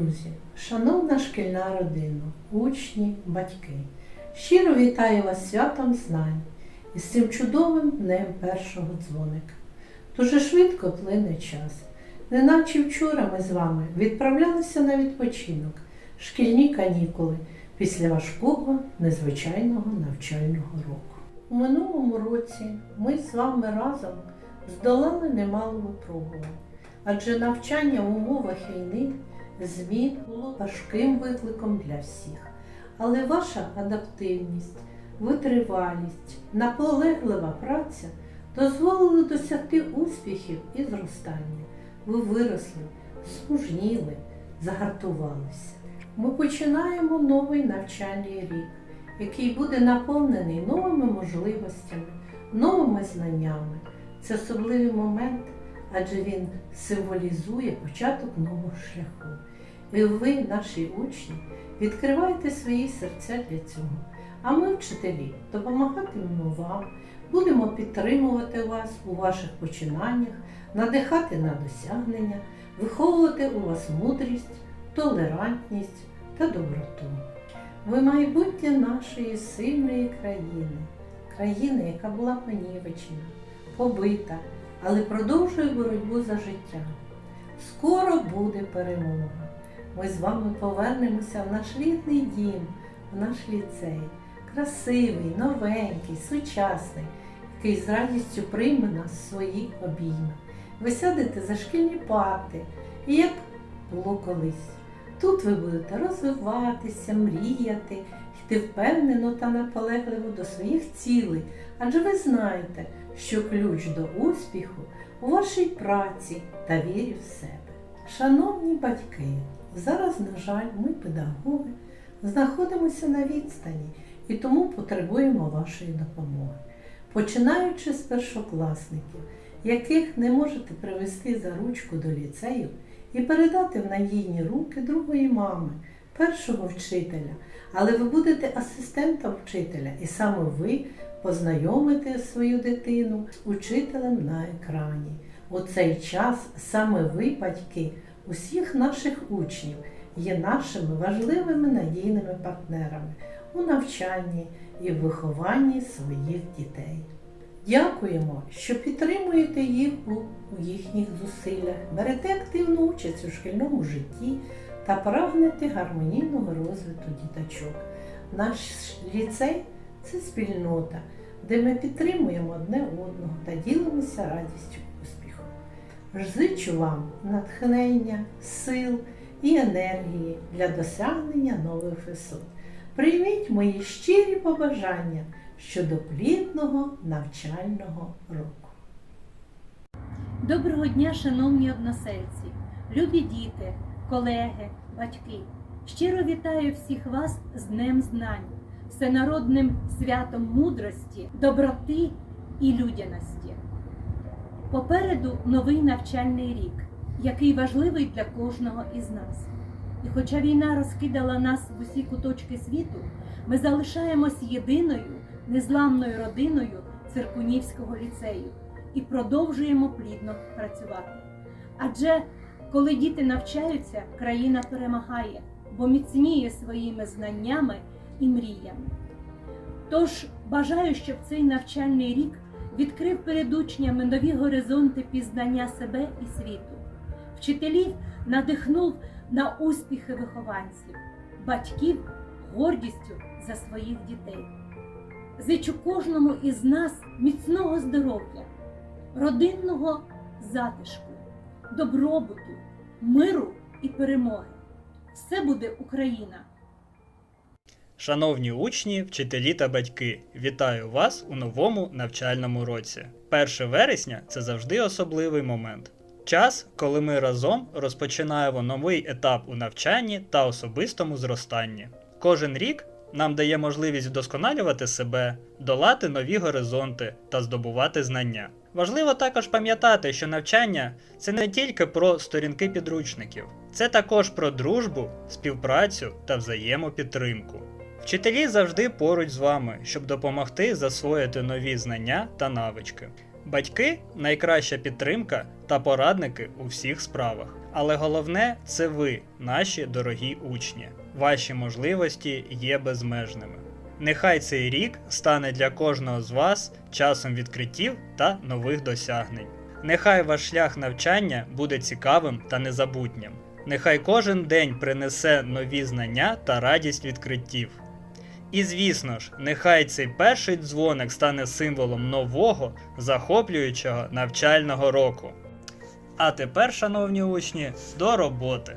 друзі, шановна шкільна родина, учні, батьки, щиро вітаю вас святом знань і з цим чудовим днем першого дзвоника. Дуже швидко плине час. Неначе вчора ми з вами відправлялися на відпочинок, шкільні канікули після важкого незвичайного навчального року. У минулому році ми з вами разом здолали немало випробувань, адже навчання в умовах війни змін було важким викликом для всіх. Але ваша адаптивність, витривалість, наполеглива праця дозволили досягти успіхів і зростання. Ви виросли, змужніли, загартувалися. Ми починаємо новий навчальний рік, який буде наповнений новими можливостями, новими знаннями. Це особливий момент, адже він символізує початок нового шляху. І ви, наші учні, відкриваєте свої серця для цього. А ми, вчителі, допомагатимемо вам, будемо підтримувати вас у ваших починаннях, надихати на досягнення, виховувати у вас мудрість, толерантність та доброту. Ви майбутнє нашої сильної країни, країни, яка була понівечена, побита, але продовжує боротьбу за життя. Скоро буде перемога. Ми з вами повернемося в наш рідний дім, в наш ліцей. Красивий, новенький, сучасний, який з радістю прийме нас в свої обійми. Ви сядете за шкільні парти, і як було колись. Тут ви будете розвиватися, мріяти, йти впевнено та наполегливо до своїх цілей, адже ви знаєте, що ключ до успіху у вашій праці та вірі в себе. Шановні батьки, зараз, на жаль, ми, педагоги, знаходимося на відстані і тому потребуємо вашої допомоги. Починаючи з першокласників, яких не можете привести за ручку до ліцею і передати в надійні руки другої мами, першого вчителя, але ви будете асистентом вчителя, і саме ви познайомите свою дитину з учителем на екрані. У цей час саме ви, батьки, усіх наших учнів є нашими важливими надійними партнерами у навчанні і вихованні своїх дітей. Дякуємо, що підтримуєте їх у, їхніх зусиллях, берете активну участь у шкільному житті та прагнете гармонійного розвитку діточок. Наш ліцей це спільнота, де ми підтримуємо одне одного та ділимося радістю. Зичу вам натхнення, сил і енергії для досягнення нових висот. Прийміть мої щирі побажання щодо плідного навчального року. Доброго дня, шановні односельці, любі діти, колеги, батьки. Щиро вітаю всіх вас з Днем Знань, всенародним святом мудрості, доброти і людяності. Попереду новий навчальний рік, який важливий для кожного із нас. І хоча війна розкидала нас в усі куточки світу, ми залишаємось єдиною незламною родиною Циркунівського ліцею і продовжуємо плідно працювати. Адже коли діти навчаються, країна перемагає, бо міцніє своїми знаннями і мріями. Тож бажаю, щоб цей навчальний рік відкрив перед учнями нові горизонти пізнання себе і світу, вчителів надихнув на успіхи вихованців, батьків гордістю за своїх дітей. Зичу кожному із нас міцного здоров'я, родинного затишку, добробуту, миру і перемоги. Все буде Україна! Шановні учні, вчителі та батьки, вітаю вас у новому навчальному році. 1 вересня це завжди особливий момент. Час, коли ми разом розпочинаємо новий етап у навчанні та особистому зростанні. Кожен рік нам дає можливість вдосконалювати себе, долати нові горизонти та здобувати знання. Важливо також пам'ятати, що навчання це не тільки про сторінки підручників, це також про дружбу, співпрацю та взаємопідтримку. Вчителі завжди поруч з вами, щоб допомогти засвоїти нові знання та навички. Батьки найкраща підтримка та порадники у всіх справах. Але головне це ви, наші дорогі учні. Ваші можливості є безмежними. Нехай цей рік стане для кожного з вас часом відкриттів та нових досягнень. Нехай ваш шлях навчання буде цікавим та незабутнім. Нехай кожен день принесе нові знання та радість відкриттів. І звісно ж, нехай цей перший дзвоник стане символом нового, захоплюючого навчального року. А тепер, шановні учні, до роботи!